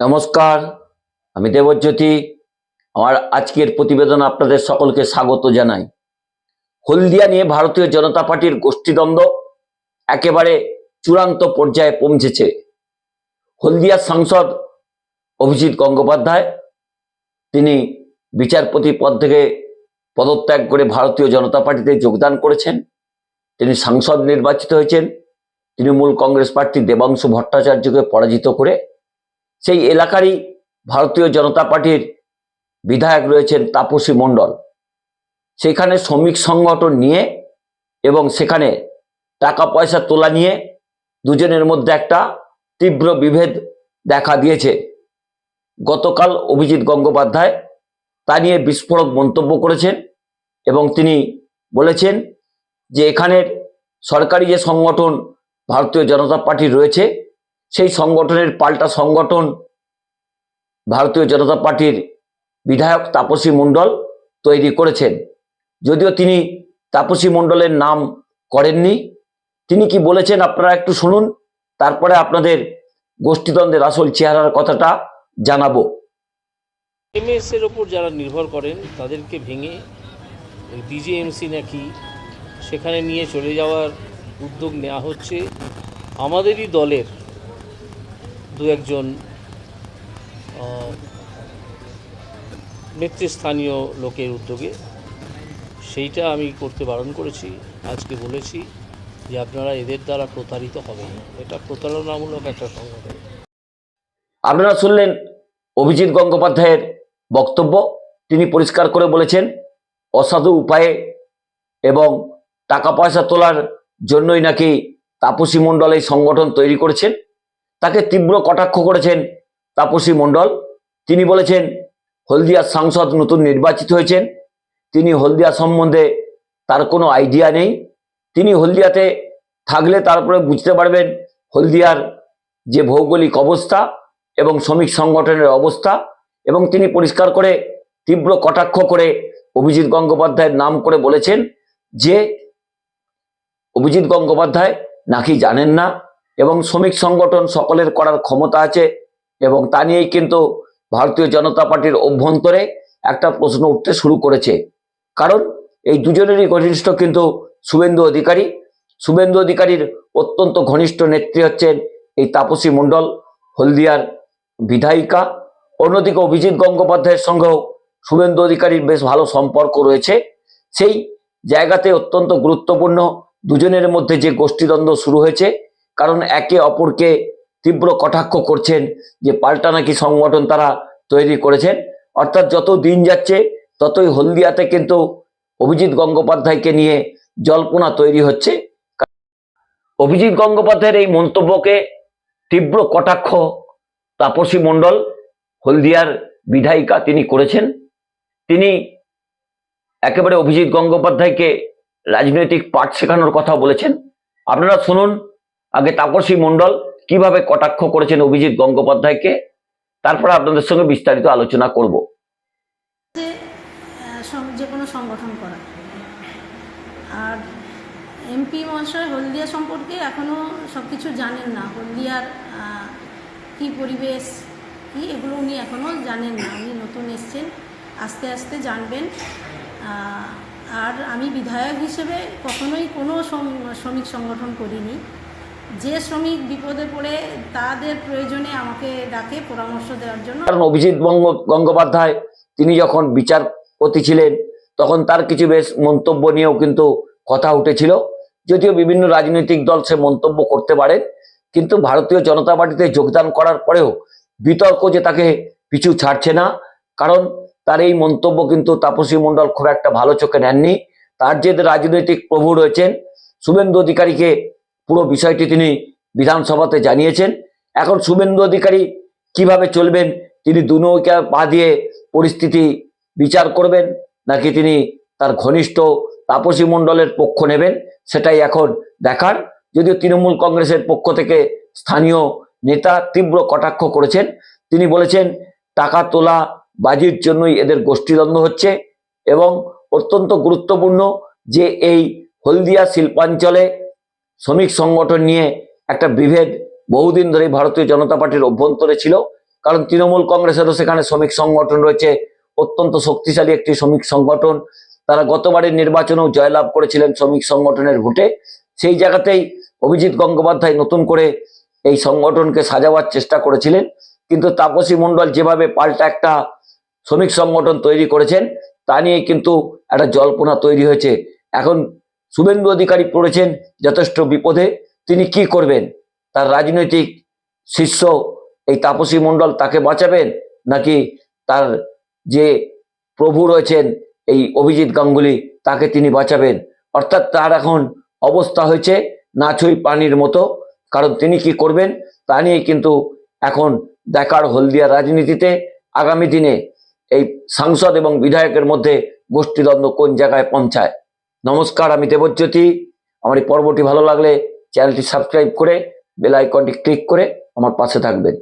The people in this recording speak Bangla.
নমস্কার, আমি দেবজ্যোতি। আমার আজকের প্রতিবেদন আপনাদের সকলকে স্বাগত জানাই। হলদিয়া নিয়ে ভারতীয় জনতা পার্টির গোষ্ঠীদ্বন্দ্ব একেবারে চূড়ান্ত পর্যায়ে পৌঁছেছে। হলদিয়ার সাংসদ অভিজিৎ গঙ্গোপাধ্যায়, তিনি বিচারপতি পদ থেকে পদত্যাগ করে ভারতীয় জনতা পার্টিতে যোগদান করেছেন। তিনি সাংসদ নির্বাচিত হয়েছেন। তৃণমূল কংগ্রেস প্রার্থী দেবাংশু ভট্টাচার্যকে পরাজিত করে সেই এলাকারই ভারতীয় জনতা পার্টির বিধায়ক রয়েছেন তাপসী মণ্ডল। সেখানে শ্রমিক সংগঠন নিয়ে এবং সেখানে টাকা পয়সা তোলা নিয়ে দুজনের মধ্যে একটা তীব্র বিভেদ দেখা দিয়েছে। গতকাল অভিজিৎ গঙ্গোপাধ্যায় তা নিয়ে বিস্ফোরক মন্তব্য করেছেন এবং তিনি বলেছেন যে এখানের সরকারি যে সংগঠন ভারতীয় জনতা পার্টি রয়েছে সেই সংগঠনের পাল্টা সংগঠন ভারতীয় জনতা পার্টির বিধায়ক তাপসী মণ্ডল তৈরি করেছেন। যদিও তিনি তাপসী মণ্ডলের নাম করেননি। তিনি কি বলেছেন আপনারা একটু শুনুন, তারপরে আপনাদের গোষ্ঠীদ্বন্দ্বের আসল চেহারার কথাটা জানাব। এমএস এর ওপর যারা নির্ভর করেন, তাদেরকে ভেঙে ডিজিএমসি নাকি সেখানে নিয়ে চলে যাওয়ার উদ্যোগ নেওয়া হচ্ছে। আমাদেরই দলের দু একজন নেতৃস্থানীয় লোকের উদ্যোগে। সেইটা আমি করতে বারণ করেছি, আজকে বলেছি যে আপনারা এদের দ্বারা প্রতারিত হবেন। এটা প্রতারণামূলক একটা সংগঠন। আপনারা শুনলেন অভিজিৎ গঙ্গোপাধ্যায়ের বক্তব্য। তিনি পরিষ্কার করে বলেছেন, অসাধু উপায়ে এবং টাকা পয়সা তোলার জন্যই নাকি তাপসী মণ্ডল এই সংগঠন তৈরি করেছেন। তাকে তীব্র কটাক্ষ করেছেন তাপসী মণ্ডল। তিনি বলেছেন, হলদিয়ার সাংসদ নতুন নির্বাচিত হয়েছেন। তিনি হলদিয়া সম্বন্ধে তার কোনো আইডিয়া নেই। তিনি হলদিয়াতে থাকলে তারপরে বুঝতে পারবেন হলদিয়ার যে ভৌগোলিক অবস্থা এবং শ্রমিক সংগঠনের অবস্থা এবং তিনি পরিষ্কার করে, তীব্র কটাক্ষ করে অভিজিৎ গঙ্গোপাধ্যায়ের নাম করে বলেছেন যে, অভিজিৎ গঙ্গোপাধ্যায় নাকি জানেন না এবং শ্রমিক সংগঠন সকলের করার ক্ষমতা আছে এবং তা নিয়েই কিন্তু ভারতীয় জনতা পার্টির অভ্যন্তরে একটা প্রশ্ন উঠতে শুরু করেছে। কারণ এই দুজনেরই ঘনিষ্ঠ কিন্তু শুভেন্দু অধিকারী। শুভেন্দু অধিকারীর অত্যন্ত ঘনিষ্ঠ নেত্রী হচ্ছেন এই তাপসী মণ্ডল, হলদিয়ার বিধায়িকা। অন্যদিকে অভিজিৎ গঙ্গোপাধ্যায়ের সঙ্গেও শুভেন্দু অধিকারীর বেশ ভালো সম্পর্ক রয়েছে। সেই জায়গাতে অত্যন্ত গুরুত্বপূর্ণ দুজনের মধ্যে যে গোষ্ঠীদ্বন্দ্ব শুরু হয়েছে কারণ একে অপরকে তীব্র কটাক্ষ করছেন যে পাল্টা নাকি সংগঠন তারা তৈরি করেছেন। অর্থাৎ যত দিন যাচ্ছে, ততই হলদিয়াতে কিন্তু অভিজিৎ গঙ্গোপাধ্যায়কে নিয়ে জল্পনা তৈরি হচ্ছে। অভিজিৎ গঙ্গোপাধ্যায়ের এই মন্তব্যকে তীব্র কটাক্ষ তাপসী মণ্ডল, হলদিয়ার বিধায়িকা তিনি করেছেন। তিনি একেবারে অভিজিৎ গঙ্গোপাধ্যায়কে রাজনৈতিক পাঠ শেখানোর কথা বলেছেন। আপনারা শুনুন আগে তাপসী মণ্ডল কীভাবে কটাক্ষ করেছেন অভিজিৎ গঙ্গোপাধ্যায়কে? তারপরে আপনাদের সঙ্গে বিস্তারিত আলোচনা করব। যে কোনো সংগঠন করা। আর এমপি মহাশয় হলদিয়া সম্পর্কে এখনও সব কিছু জানেন না। হলদিয়ার কি পরিবেশ, কি এগুলো উনি এখনও জানেন না। উনি নতুন এসছেন, আস্তে আস্তে জানবেন। আর আমি বিধায়ক হিসেবে কখনোই কোনো শ্রমিক সংগঠন করিনি। যে শ্রমিক বিপদে পড়ে তাদের প্রয়োজনে আমাকে ডাকে পরামর্শ দেওয়ার জন্য। কারণ অভিজিৎ গঙ্গোপাধ্যায়, তিনি যখন বিচারপতি ছিলেন, তখন তার কিছু বেশ মন্তব্য নিয়েও কিন্তু কথা উঠেছিল, যদিও বিভিন্ন রাজনৈতিক দল সে মন্তব্য করতে পারে, কিন্তু ভারতীয় জনতা পার্টিতে যোগদান করার পরেও বিতর্ক যে তাকে পিছু ছাড়ছে না, কারণ তার এই মন্তব্য কিন্তু তাপসী মণ্ডল খুব একটা ভালো চোখে নেননি। তার যে রাজনৈতিক প্রভু রয়েছেন, শুভেন্দু অধিকারীকে পুরো বিষয়টি তিনি বিধানসভাতে জানিয়েছেন। এখন শুভেন্দু অধিকারী কীভাবে চলবেন? তিনি দু নৌকা পা দিয়ে পরিস্থিতি বিচার করবেন নাকি তিনি তার ঘনিষ্ঠ তাপসী মণ্ডলের পক্ষ নেবেন? সেটাই এখন দেখার। যদিও তৃণমূল কংগ্রেসের পক্ষ থেকে স্থানীয় নেতা তীব্র কটাক্ষ করেছেন। তিনি বলেছেন, টাকা তোলা বাজির জন্যই এদের গোষ্ঠীদ্বন্দ্ব হচ্ছে এবং অত্যন্ত গুরুত্বপূর্ণ যে এই হলদিয়া শিল্পাঞ্চলে শ্রমিক সংগঠন নিয়ে একটা বিভেদ বহুদিন ধরে ভারতীয় জনতা পার্টির অভ্যন্তরে ছিল, কারণ তৃণমূল কংগ্রেসেরও সেখানে শ্রমিক সংগঠন রয়েছে, অত্যন্ত শক্তিশালী একটি শ্রমিক সংগঠন। তারা গতবারের নির্বাচনেও জয়লাভ করেছিলেন শ্রমিক সংগঠনের ভোটে। সেই জায়গাতেই অভিজিৎ গঙ্গোপাধ্যায় নতুন করে এই সংগঠনকে সাজাবার চেষ্টা করেছিলেন। কিন্তু তাপসী মণ্ডল যেভাবে পাল্টা একটা শ্রমিক সংগঠন তৈরি করেছেন, তা নিয়ে কিন্তু একটা জল্পনা তৈরি হয়েছে। এখন শুভেন্দু অধিকারী পড়েছেন যথেষ্ট বিপদে। তিনি কি করবেন? তার রাজনৈতিক শিষ্য এই তাপসী মণ্ডল তাকে বাঁচাবেন? নাকি তার যে প্রভু রয়েছেন এই অভিজিৎ গাঙ্গুলি, তাকে তিনি বাঁচাবেন? অর্থাৎ তার এখন অবস্থা হয়েছে নাছই পানির মতো। কারণ তিনি কি করবেন? তা নিয়ে কিন্তু এখন দেখার হলদিয়া রাজনীতিতে আগামী দিনে এই সাংসদ এবং বিধায়কের মধ্যে গোষ্ঠীদ্বন্দ্ব কোন জায়গায় পৌঁছায়? নমস্কার, আমি দেবজ্যোতি। আমার এই পর্বটি ভালো লাগলে চ্যানেলটি সাবস্ক্রাইব করে বেল আইকনটি ক্লিক করে আমার পাশে থাকবেন।